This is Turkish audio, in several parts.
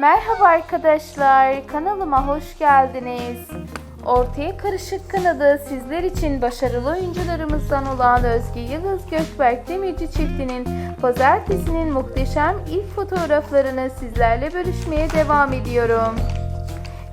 Merhaba arkadaşlar, kanalıma hoş geldiniz. Ortaya Karışık kanalı sizler için başarılı oyuncularımızdan olan Özge Yıldız Gökberk Demirci çiftinin pazartesinin muhteşem ilk fotoğraflarını sizlerle bölüşmeye devam ediyorum.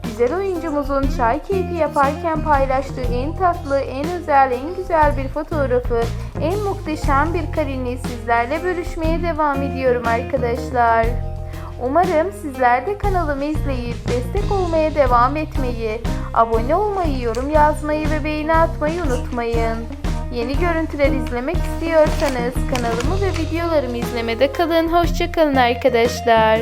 Güzel oyuncumuzun çay keyfi yaparken paylaştığı en tatlı, en özel, en güzel bir fotoğrafı, en muhteşem bir karini sizlerle bölüşmeye devam ediyorum arkadaşlar. Umarım sizler de kanalımı izleyip destek olmaya devam etmeyi, abone olmayı, yorum yazmayı ve beğeni atmayı unutmayın. Yeni görüntüler izlemek istiyorsanız kanalımı ve videolarımı izlemede kalın. Hoşçakalın arkadaşlar.